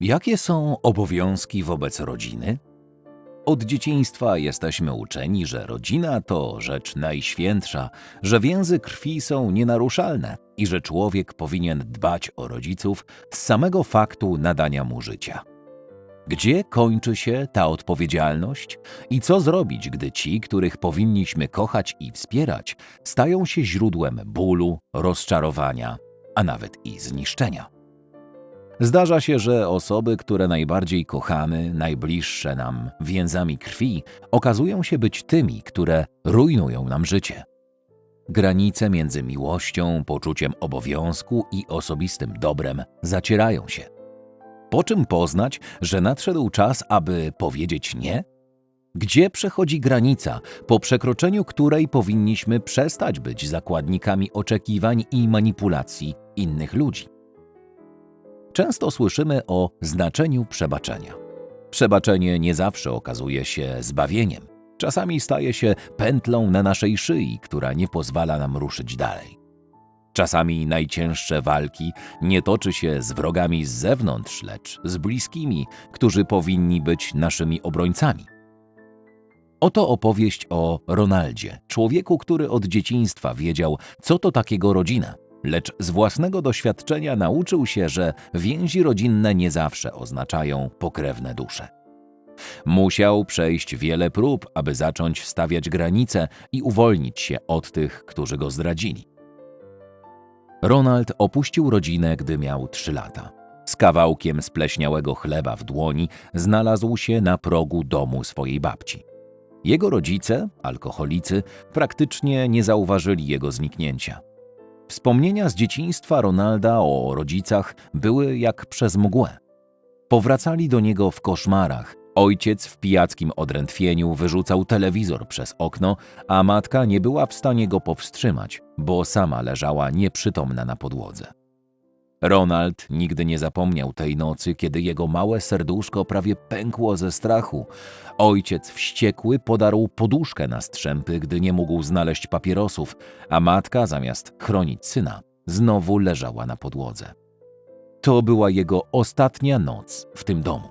Jakie są obowiązki wobec rodziny? Od dzieciństwa jesteśmy uczeni, że rodzina to rzecz najświętsza, że więzy krwi są nienaruszalne i że człowiek powinien dbać o rodziców z samego faktu nadania mu życia. Gdzie kończy się ta odpowiedzialność i co zrobić, gdy ci, których powinniśmy kochać i wspierać, stają się źródłem bólu, rozczarowania, a nawet i zniszczenia? Zdarza się, że osoby, które najbardziej kochamy, najbliższe nam więzami krwi, okazują się być tymi, które rujnują nam życie. Granice między miłością, poczuciem obowiązku i osobistym dobrem zacierają się. Po czym poznać, że nadszedł czas, aby powiedzieć nie? Gdzie przechodzi granica, po przekroczeniu której powinniśmy przestać być zakładnikami oczekiwań i manipulacji innych ludzi? Często słyszymy o znaczeniu przebaczenia. Przebaczenie nie zawsze okazuje się zbawieniem. Czasami staje się pętlą na naszej szyi, która nie pozwala nam ruszyć dalej. Czasami najcięższe walki nie toczy się z wrogami z zewnątrz, lecz z bliskimi, którzy powinni być naszymi obrońcami. Oto opowieść o Ronaldzie, człowieku, który od dzieciństwa wiedział, co to takiego rodzina, lecz z własnego doświadczenia nauczył się, że więzi rodzinne nie zawsze oznaczają pokrewne dusze. Musiał przejść wiele prób, aby zacząć stawiać granice i uwolnić się od tych, którzy go zdradzili. Ronald opuścił rodzinę, gdy miał trzy lata. Z kawałkiem spleśniałego chleba w dłoni znalazł się na progu domu swojej babci. Jego rodzice, alkoholicy, praktycznie nie zauważyli jego zniknięcia. Wspomnienia z dzieciństwa Ronalda o rodzicach były jak przez mgłę. Powracali do niego w koszmarach. Ojciec w pijackim odrętwieniu wyrzucał telewizor przez okno, a matka nie była w stanie go powstrzymać, bo sama leżała nieprzytomna na podłodze. Ronald nigdy nie zapomniał tej nocy, kiedy jego małe serduszko prawie pękło ze strachu. Ojciec wściekły podarł poduszkę na strzępy, gdy nie mógł znaleźć papierosów, a matka, zamiast chronić syna, znowu leżała na podłodze. To była jego ostatnia noc w tym domu.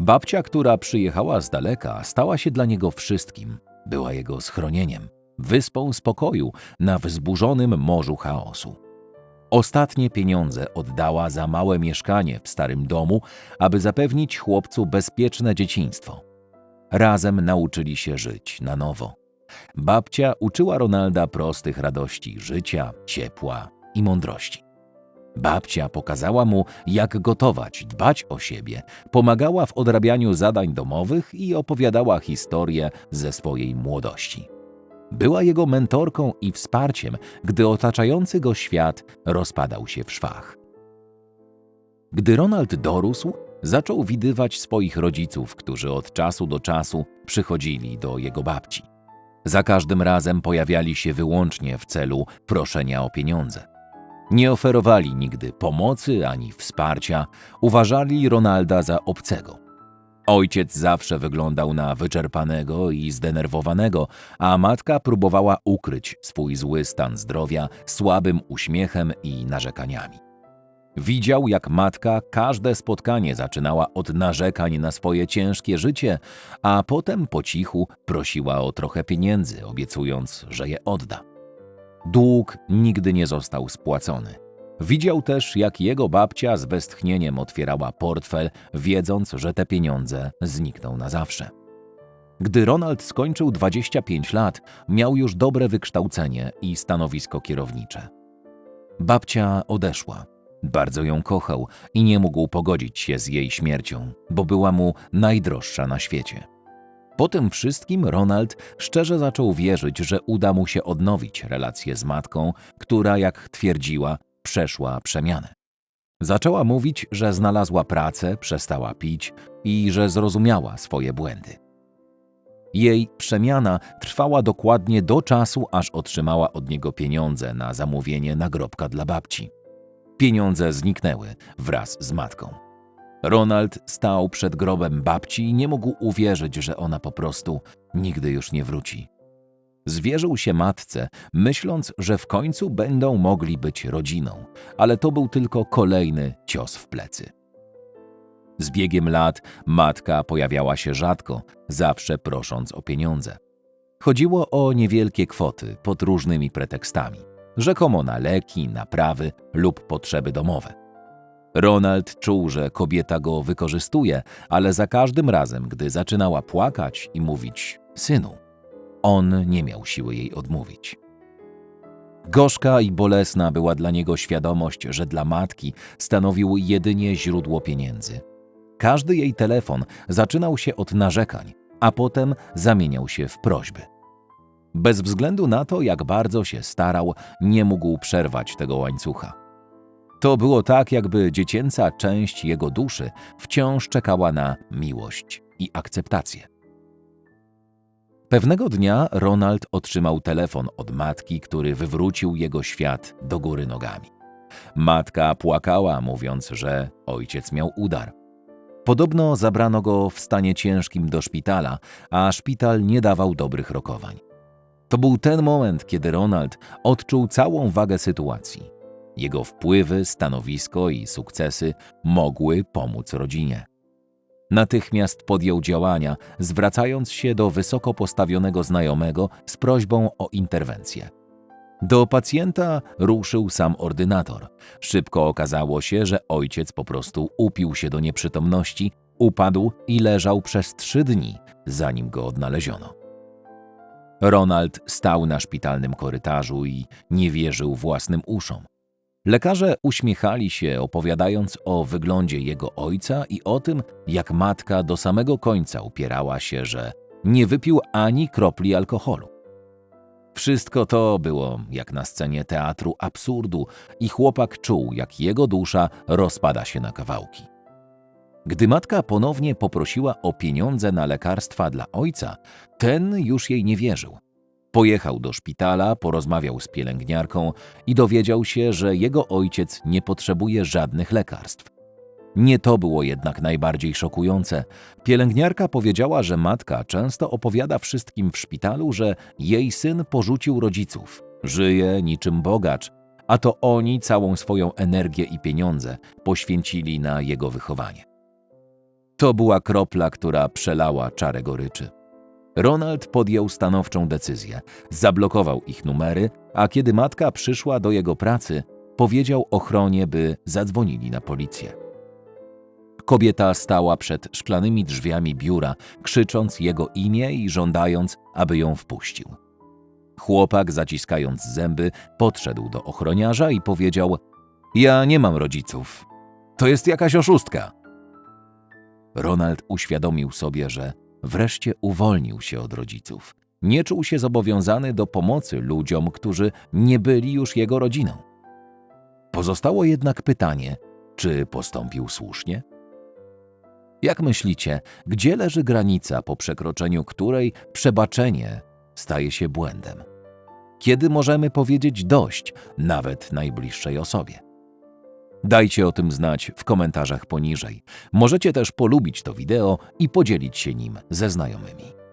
Babcia, która przyjechała z daleka, stała się dla niego wszystkim. Była jego schronieniem, wyspą spokoju na wzburzonym morzu chaosu. Ostatnie pieniądze oddała za małe mieszkanie w starym domu, aby zapewnić chłopcu bezpieczne dzieciństwo. Razem nauczyli się żyć na nowo. Babcia uczyła Ronalda prostych radości życia, ciepła i mądrości. Babcia pokazała mu, jak gotować, dbać o siebie, pomagała w odrabianiu zadań domowych i opowiadała historię ze swojej młodości. Była jego mentorką i wsparciem, gdy otaczający go świat rozpadał się w szwach. Gdy Ronald dorósł, zaczął widywać swoich rodziców, którzy od czasu do czasu przychodzili do jego babci. Za każdym razem pojawiali się wyłącznie w celu proszenia o pieniądze. Nie oferowali nigdy pomocy ani wsparcia, uważali Ronalda za obcego. Ojciec zawsze wyglądał na wyczerpanego i zdenerwowanego, a matka próbowała ukryć swój zły stan zdrowia słabym uśmiechem i narzekaniami. Widział, jak matka każde spotkanie zaczynała od narzekań na swoje ciężkie życie, a potem po cichu prosiła o trochę pieniędzy, obiecując, że je odda. Dług nigdy nie został spłacony. Widział też, jak jego babcia z westchnieniem otwierała portfel, wiedząc, że te pieniądze znikną na zawsze. Gdy Ronald skończył 25 lat, miał już dobre wykształcenie i stanowisko kierownicze. Babcia odeszła. Bardzo ją kochał i nie mógł pogodzić się z jej śmiercią, bo była mu najdroższa na świecie. Po tym wszystkim Ronald szczerze zaczął wierzyć, że uda mu się odnowić relację z matką, która, jak twierdziła, przeszła przemianę. Zaczęła mówić, że znalazła pracę, przestała pić i że zrozumiała swoje błędy. Jej przemiana trwała dokładnie do czasu, aż otrzymała od niego pieniądze na zamówienie nagrobka dla babci. Pieniądze zniknęły wraz z matką. Ronald stał przed grobem babci i nie mógł uwierzyć, że ona po prostu nigdy już nie wróci. Zwierzył się matce, myśląc, że w końcu będą mogli być rodziną, ale to był tylko kolejny cios w plecy. Z biegiem lat matka pojawiała się rzadko, zawsze prosząc o pieniądze. Chodziło o niewielkie kwoty pod różnymi pretekstami, rzekomo na leki, naprawy lub potrzeby domowe. Ronald czuł, że kobieta go wykorzystuje, ale za każdym razem, gdy zaczynała płakać i mówić synu, on nie miał siły jej odmówić. Gorzka i bolesna była dla niego świadomość, że dla matki stanowił jedynie źródło pieniędzy. Każdy jej telefon zaczynał się od narzekań, a potem zamieniał się w prośby. Bez względu na to, jak bardzo się starał, nie mógł przerwać tego łańcucha. To było tak, jakby dziecięca część jego duszy wciąż czekała na miłość i akceptację. Pewnego dnia Ronald otrzymał telefon od matki, który wywrócił jego świat do góry nogami. Matka płakała, mówiąc, że ojciec miał udar. Podobno zabrano go w stanie ciężkim do szpitala, a szpital nie dawał dobrych rokowań. To był ten moment, kiedy Ronald odczuł całą wagę sytuacji. Jego wpływy, stanowisko i sukcesy mogły pomóc rodzinie. Natychmiast podjął działania, zwracając się do wysoko postawionego znajomego z prośbą o interwencję. Do pacjenta ruszył sam ordynator. Szybko okazało się, że ojciec po prostu upił się do nieprzytomności, upadł i leżał przez trzy dni, zanim go odnaleziono. Ronald stał na szpitalnym korytarzu i nie wierzył własnym uszom. Lekarze uśmiechali się, opowiadając o wyglądzie jego ojca i o tym, jak matka do samego końca upierała się, że nie wypił ani kropli alkoholu. Wszystko to było jak na scenie teatru absurdu i chłopak czuł, jak jego dusza rozpada się na kawałki. Gdy matka ponownie poprosiła o pieniądze na lekarstwa dla ojca, ten już jej nie wierzył. Pojechał do szpitala, porozmawiał z pielęgniarką i dowiedział się, że jego ojciec nie potrzebuje żadnych lekarstw. Nie to było jednak najbardziej szokujące. Pielęgniarka powiedziała, że matka często opowiada wszystkim w szpitalu, że jej syn porzucił rodziców, żyje niczym bogacz, a to oni całą swoją energię i pieniądze poświęcili na jego wychowanie. To była kropla, która przelała czarę goryczy. Ronald podjął stanowczą decyzję. Zablokował ich numery, a kiedy matka przyszła do jego pracy, powiedział ochronie, by zadzwonili na policję. Kobieta stała przed szklanymi drzwiami biura, krzycząc jego imię i żądając, aby ją wpuścił. Chłopak, zaciskając zęby, podszedł do ochroniarza i powiedział: Ja nie mam rodziców. To jest jakaś oszustka. Ronald uświadomił sobie, że wreszcie uwolnił się od rodziców. Nie czuł się zobowiązany do pomocy ludziom, którzy nie byli już jego rodziną. Pozostało jednak pytanie, czy postąpił słusznie? Jak myślicie, gdzie leży granica, po przekroczeniu której przebaczenie staje się błędem? Kiedy możemy powiedzieć dość, nawet najbliższej osobie? Dajcie o tym znać w komentarzach poniżej. Możecie też polubić to wideo i podzielić się nim ze znajomymi.